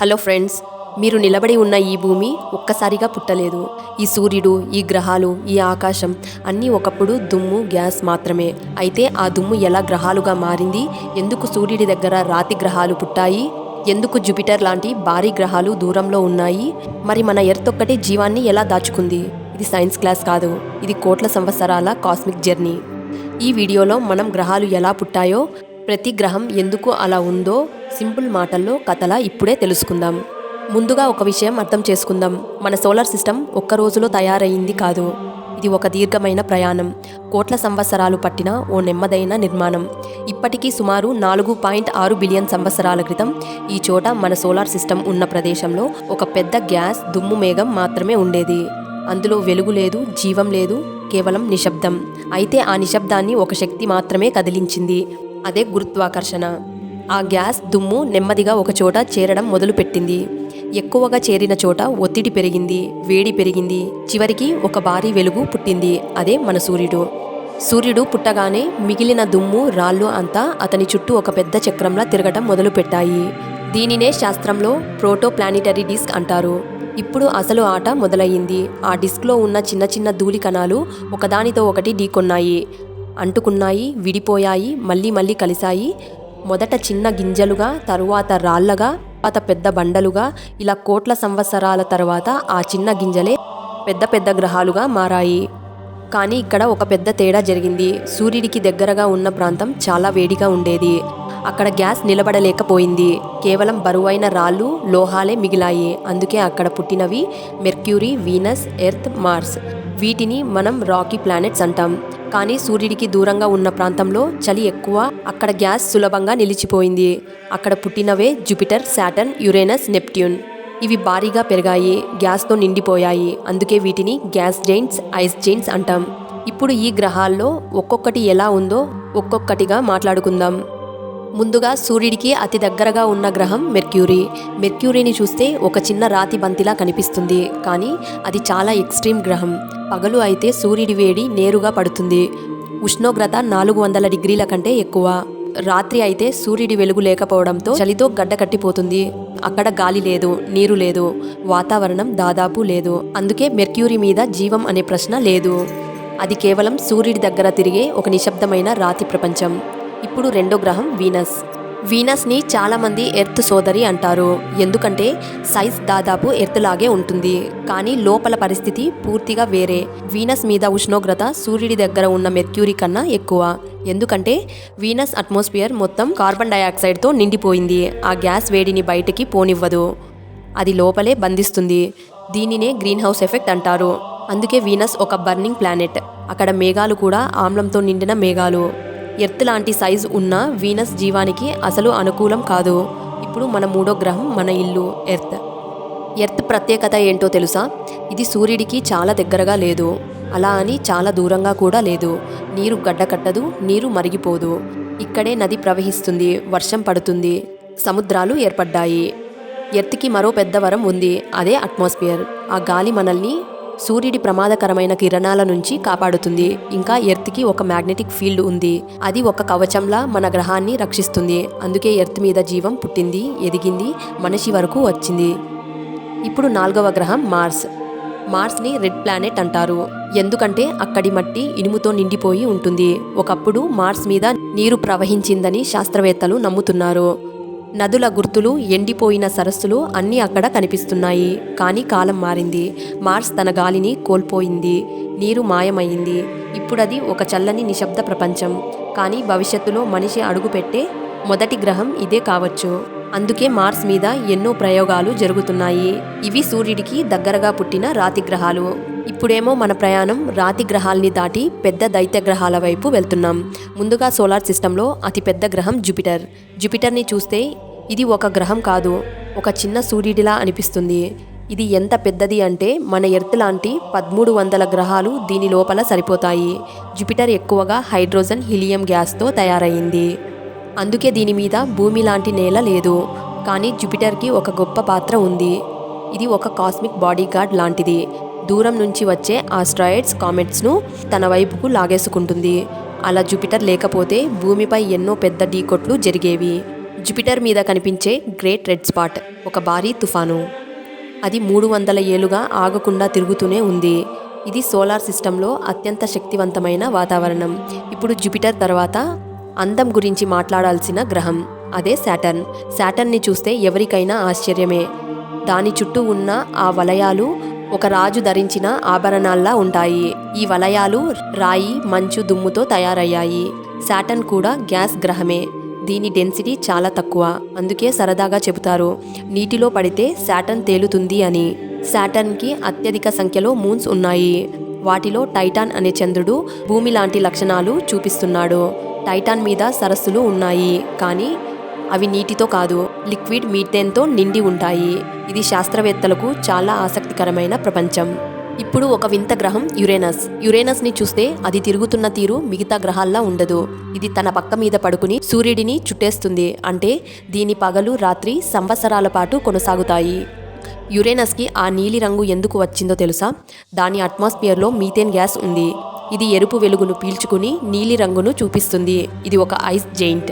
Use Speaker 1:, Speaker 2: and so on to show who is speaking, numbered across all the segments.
Speaker 1: Hello friends మీరు నిలబడి ఉన్న ఈ భూమి ఒక్కసారిగా పుట్టలేదు. ఈ సూర్యుడు ఈ గ్రహాలు ఈ ఆకాశం అన్నీ ఒకప్పుడు దుమ్ము గ్యాస్ మాత్రమే. అయితే ఆ దుమ్ము ఎలా గ్రహాలుగా మారింది? ఎందుకు సూర్యుడి దగ్గర రాతి గ్రహాలు పుట్టాయి? ఎందుకు జూపిటర్ లాంటి భారీ గ్రహాలు దూరంలో ఉన్నాయి? మరి మన ఎర్త్ ఒక్కటే జీవాన్ని ఎలా దాచుకుంది? ఇది సైన్స్ క్లాస్ కాదు. ఇది కోట్ల సంవత్సరాల కాస్మిక్ జర్నీ. ఈ వీడియోలో మనం గ్రహాలు ఎలా పుట్టాయో ప్రతి గ్రహం ఎందుకు అలా ఉందో సింపుల్ మాటల్లో కథలా ఇప్పుడే తెలుసుకుందాం. ముందుగా ఒక విషయం అర్థం చేసుకుందాం. మన సోలార్ సిస్టమ్ ఒక్క రోజులో తయారయింది కాదు. ఇది ఒక దీర్ఘమైన ప్రయాణం. కోట్ల సంవత్సరాలు పట్టిన ఓ నెమ్మదైన నిర్మాణం. ఇప్పటికీ సుమారు నాలుగు పాయింట్ ఆరు బిలియన్ సంవత్సరాల క్రితం ఈ చోట మన సోలార్ సిస్టమ్ ఉన్న ప్రదేశంలో ఒక పెద్ద గ్యాస్ దుమ్ము మేఘం మాత్రమే ఉండేది. అందులో వెలుగు లేదు జీవం లేదు కేవలం నిశ్శబ్దం. అయితే ఆ నిశ్శబ్దాన్ని ఒక శక్తి మాత్రమే కదిలించింది. అదే గురుత్వాకర్షణ. ఆ గ్యాస్ దుమ్ము నెమ్మదిగా ఒకచోట చేరడం మొదలుపెట్టింది. ఎక్కువగా చేరిన చోట ఒత్తిడి పెరిగింది వేడి పెరిగింది. చివరికి ఒక భారీ వెలుగు పుట్టింది. అదే మన సూర్యుడు. సూర్యుడు పుట్టగానే మిగిలిన దుమ్ము రాళ్ళు అంతా అతని చుట్టూ ఒక పెద్ద చక్రంలా తిరగటం మొదలుపెట్టాయి. దీనినే శాస్త్రంలో ప్రోటోప్లానిటరీ డిస్క్ అంటారు. ఇప్పుడు అసలు ఆట మొదలయ్యింది. ఆ డిస్క్లో ఉన్న చిన్న చిన్న ధూళి కణాలు ఒకదానితో ఒకటి ఢీకొన్నాయి. అంటుకున్నాయి విడిపోయాయి మళ్ళీ మళ్ళీ కలిశాయి. మొదట చిన్న గింజలుగా తరువాత రాళ్ళగా తర్వాత పెద్ద బండలుగా ఇలా కోట్ల సంవత్సరాల తర్వాత ఆ చిన్న గింజలే పెద్ద పెద్ద గ్రహాలుగా మారాయి. కానీ ఇక్కడ ఒక పెద్ద తేడా జరిగింది. సూర్యుడికి దగ్గరగా ఉన్న ప్రాంతం చాలా వేడిగా ఉండేది. అక్కడ గ్యాస్ నిలబడలేకపోయింది. కేవలం బరువైన రాళ్ళు లోహాలే మిగిలాయి. అందుకే అక్కడ పుట్టినవి మెర్క్యూరీ వీనస్ ఎర్త్ మార్స్. వీటిని మనం రాకీ ప్లానెట్స్ అంటాం. కానీ సూర్యుడికి దూరంగా ఉన్న ప్రాంతంలో చలి ఎక్కువ అక్కడ గ్యాస్ సులభంగా నిలిచిపోయింది. అక్కడ పుట్టినవే జూపిటర్ శాటర్న్ యురేనస్ నెప్ట్యూన్. ఇవి భారీగా పెరిగాయి గ్యాస్తో నిండిపోయాయి. అందుకే వీటిని గ్యాస్ జైంట్స్ ఐస్ జైంట్స్ అంటాం. ఇప్పుడు ఈ గ్రహాల్లో ఒక్కొక్కటి ఎలా ఉందో ఒక్కొక్కటిగా మాట్లాడుకుందాం. ముందుగా సూర్యుడికి అతి దగ్గరగా ఉన్న గ్రహం మెర్క్యూరీ. మెర్క్యూరీని చూస్తే ఒక చిన్న రాతి బంతిలా కనిపిస్తుంది. కానీ అది చాలా ఎక్స్ట్రీమ్ గ్రహం. పగలు అయితే సూర్యుడి వేడి నేరుగా పడుతుంది. ఉష్ణోగ్రత నాలుగు వందల డిగ్రీల కంటే ఎక్కువ. రాత్రి అయితే సూర్యుడి వెలుగు లేకపోవడంతో చలితో గడ్డ కట్టిపోతుంది. అక్కడ గాలి లేదు నీరు లేదు వాతావరణం దాదాపు లేదు. అందుకే మెర్క్యూరీ మీద జీవం అనే ప్రశ్న లేదు. అది కేవలం సూర్యుడి దగ్గర తిరిగే ఒక నిశ్శబ్దమైన రాతి ప్రపంచం. ఇప్పుడు రెండో గ్రహం వీనస్. వీనస్ని చాలామంది ఎర్త్ సోదరి అంటారు. ఎందుకంటే సైజ్ దాదాపు ఎర్త్ లాగే ఉంటుంది. కానీ లోపల పరిస్థితి పూర్తిగా వేరే. వీనస్ మీద ఉష్ణోగ్రత సూర్యుడి దగ్గర ఉన్న మెర్క్యూరీ కన్నా ఎక్కువ. ఎందుకంటే వీనస్ అట్మాస్ఫియర్ మొత్తం కార్బన్ డైఆక్సైడ్తో నిండిపోయింది. ఆ గ్యాస్ వేడిని బయటికి పోనివ్వదు. అది లోపలే బంధిస్తుంది. దీనినే గ్రీన్ హౌస్ ఎఫెక్ట్ అంటారు. అందుకే వీనస్ ఒక బర్నింగ్ ప్లానెట్. అక్కడ మేఘాలు కూడా ఆమ్లంతో నిండిన మేఘాలు. ఎర్త్ లాంటి సైజు ఉన్న వీనస్ జీవానికి అసలు అనుకూలం కాదు. ఇప్పుడు మన మూడో గ్రహం మన ఇల్లు ఎర్త్. ఎర్త్ ప్రత్యేకత ఏంటో తెలుసా? ఇది సూర్యుడికి చాలా దగ్గరగా లేదు. అలా అని చాలా దూరంగా కూడా లేదు. నీరు గడ్డకట్టదు నీరు మరిగిపోదు. ఇక్కడే నది ప్రవహిస్తుంది వర్షం పడుతుంది సముద్రాలు ఏర్పడ్డాయి. ఎర్త్కి మరో పెద్ద వరం ఉంది అదే అట్మాస్ఫియర్. ఆ గాలి మనల్ని సూర్యుడి ప్రమాదకరమైన కిరణాల నుంచి కాపాడుతుంది. ఇంకా ఎర్త్కి ఒక మ్యాగ్నెటిక్ ఫీల్డ్ ఉంది. అది ఒక కవచంలా మన గ్రహాన్ని రక్షిస్తుంది. అందుకే ఎర్త్ మీద జీవం పుట్టింది ఎదిగింది మనిషి వరకు వచ్చింది. ఇప్పుడు నాలుగవ గ్రహం మార్స్. మార్స్ని రెడ్ ప్లానెట్ అంటారు. ఎందుకంటే అక్కడి మట్టి ఇనుముతో నిండిపోయి ఉంటుంది. ఒకప్పుడు మార్స్ మీద నీరు ప్రవహించిందని శాస్త్రవేత్తలు నమ్ముతున్నారు. నదుల గుర్తులు ఎండిపోయిన సరస్సులు అన్నీ అక్కడ కనిపిస్తున్నాయి. కానీ కాలం మారింది. మార్స్ తన గాలిని కోల్పోయింది. నీరు మాయమైంది. ఇప్పుడది ఒక చల్లని నిశ్శబ్ద ప్రపంచం. కానీ భవిష్యత్తులో మనిషి అడుగుపెట్టే మొదటి గ్రహం ఇదే కావచ్చు. అందుకే మార్స్ మీద ఎన్నో ప్రయోగాలు జరుగుతున్నాయి. ఇవి సూర్యుడికి దగ్గరగా పుట్టిన రాతి గ్రహాలు. ఇప్పుడేమో మన ప్రయాణం రాతి గ్రహాల్ని దాటి పెద్ద దైత్య గ్రహాల వైపు వెళ్తున్నాం. ముందుగా సోలార్ సిస్టంలో అతిపెద్ద గ్రహం జూపిటర్. జూపిటర్ని చూస్తే ఇది ఒక గ్రహం కాదు ఒక చిన్న సూర్యుడిలా అనిపిస్తుంది. ఇది ఎంత పెద్దది అంటే మన ఎర్త్ లాంటి పదమూడు వందల గ్రహాలు దీని లోపల సరిపోతాయి. జూపిటర్ ఎక్కువగా హైడ్రోజన్ హీలియం గ్యాస్తో తయారైంది అందుకే దీని మీద భూమి లాంటి నేల లేదు. కానీ జూపిటర్కి ఒక గొప్ప పాత్ర ఉంది. ఇది ఒక కాస్మిక్ బాడీగార్డ్ లాంటిది. దూరం నుంచి వచ్చే ఆస్ట్రాయిడ్స్ కామెట్స్ను తన వైపుకు లాగేసుకుంటుంది. అలా జూపిటర్ లేకపోతే భూమిపై ఎన్నో పెద్ద ఢీకొట్లు జరిగేవి. జుపిటర్ మీద కనిపించే గ్రేట్ రెడ్ స్పాట్ ఒక భారీ తుఫాను. అది మూడు వందల ఏళ్ళుగా ఆగకుండా తిరుగుతూనే ఉంది. ఇది సోలార్ సిస్టంలో అత్యంత శక్తివంతమైన వాతావరణం. ఇప్పుడు జుపిటర్ తర్వాత అందం గురించి మాట్లాడాల్సిన గ్రహం. అదే శాటర్న్ శాటర్న్ని చూస్తే ఎవరికైనా ఆశ్చర్యమే. దాని చుట్టూ ఉన్న ఆ వలయాలు ఒక రాజు ధరించిన ఆభరణాల్లా ఉంటాయి. ఈ వలయాలు రాయి మంచు దుమ్ముతో తయారయ్యాయి. శాటర్న్ కూడా గ్యాస్ గ్రహమే. దీని డెన్సిటీ చాలా తక్కువ. అందుకే సరదాగా చెబుతారు నీటిలో పడితే శాటన్ తేలుతుంది అని. శాటన్కి అత్యధిక సంఖ్యలో మూన్స్ ఉన్నాయి. వాటిలో టైటాన్ అనే చంద్రుడు భూమి లాంటి లక్షణాలు చూపిస్తున్నాడు. టైటాన్ మీద సరస్సులు ఉన్నాయి కానీ అవి నీటితో కాదు లిక్విడ్ మీథేన్తో నిండి ఉంటాయి. ఇది శాస్త్రవేత్తలకు చాలా ఆసక్తికరమైన ప్రపంచం. ఇప్పుడు ఒక వింత గ్రహం యురేనస్. యురేనస్ని చూస్తే అది తిరుగుతున్న తీరు మిగతా గ్రహాల్లా ఉండదు. ఇది తన పక్క మీద పడుకుని సూర్యుడిని చుట్టేస్తుంది. అంటే దీని పగలు రాత్రి సంవత్సరాల పాటు కొనసాగుతాయి. యురేనస్కి ఆ నీలి రంగు ఎందుకు వచ్చిందో తెలుసా? దాని అట్మాస్ఫియర్లో మీథేన్ గ్యాస్ ఉంది. ఇది ఎరుపు వెలుగును పీల్చుకుని నీలి రంగును చూపిస్తుంది. ఇది ఒక ఐస్ జెయింట్.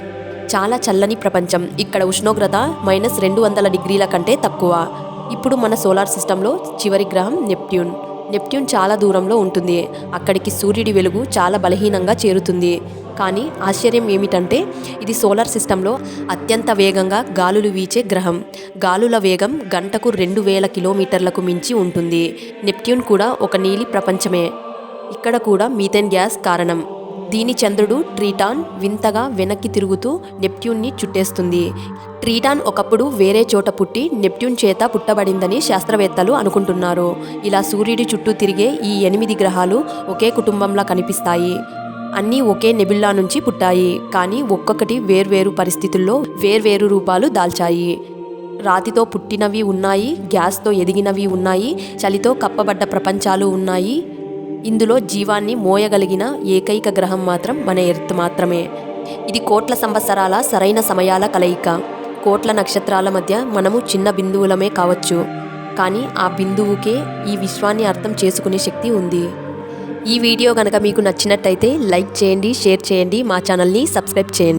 Speaker 1: చాలా చల్లని ప్రపంచం. ఇక్కడ ఉష్ణోగ్రత మైనస్ రెండు వందల డిగ్రీల కంటే తక్కువ. ఇప్పుడు మన సోలార్ సిస్టంలో చివరి గ్రహం నెప్ట్యూన్. నెప్ట్యూన్ చాలా దూరంలో ఉంటుంది. అక్కడికి సూర్యుడి వెలుగు చాలా బలహీనంగా చేరుతుంది. కానీ ఆశ్చర్యం ఏమిటంటే ఇది సోలార్ సిస్టంలో అత్యంత వేగంగా గాలులు వీచే గ్రహం. గాలుల వేగం గంటకు రెండు వేల కిలోమీటర్లకు మించి ఉంటుంది. నెప్ట్యూన్ కూడా ఒక నీలి ప్రపంచమే. ఇక్కడ కూడా మీథేన్ గ్యాస్ కారణం. దీని చంద్రుడు ట్రీటాన్ వింతగా వెనక్కి తిరుగుతూ నెప్ట్యూన్ని చుట్టేస్తుంది. ట్రీటాన్ ఒకప్పుడు వేరే చోట పుట్టి నెప్ట్యూన్ చేత పుట్టబడిందని శాస్త్రవేత్తలు అనుకుంటున్నారు. ఇలా సూర్యుడి చుట్టూ తిరిగే ఈ ఎనిమిది గ్రహాలు ఒకే కుటుంబంలా కనిపిస్తాయి. అన్నీ ఒకే నెబిల్లా నుంచి పుట్టాయి. కానీ ఒక్కొక్కటి వేర్వేరు పరిస్థితుల్లో వేర్వేరు రూపాలు దాల్చాయి. రాతితో పుట్టినవి ఉన్నాయి గ్యాస్తో ఎదిగినవి ఉన్నాయి చలితో కప్పబడ్డ ప్రపంచాలు ఉన్నాయి. ఇందులో జీవాన్ని మోయగలిగిన ఏకైక గ్రహం మాత్రం మన ఎర్త్ మాత్రమే. ఇది కోట్ల సంవత్సరాల సరైన సమయాల కలయిక. కోట్ల నక్షత్రాల మధ్య మనము చిన్న బిందువులమే కావచ్చు. కానీ ఆ బిందువుకే ఈ విశ్వాన్ని అర్థం చేసుకునే శక్తి ఉంది. ఈ వీడియో కనుక మీకు నచ్చినట్టయితే లైక్ చేయండి షేర్ చేయండి మా ఛానల్ని సబ్స్క్రైబ్ చేయండి.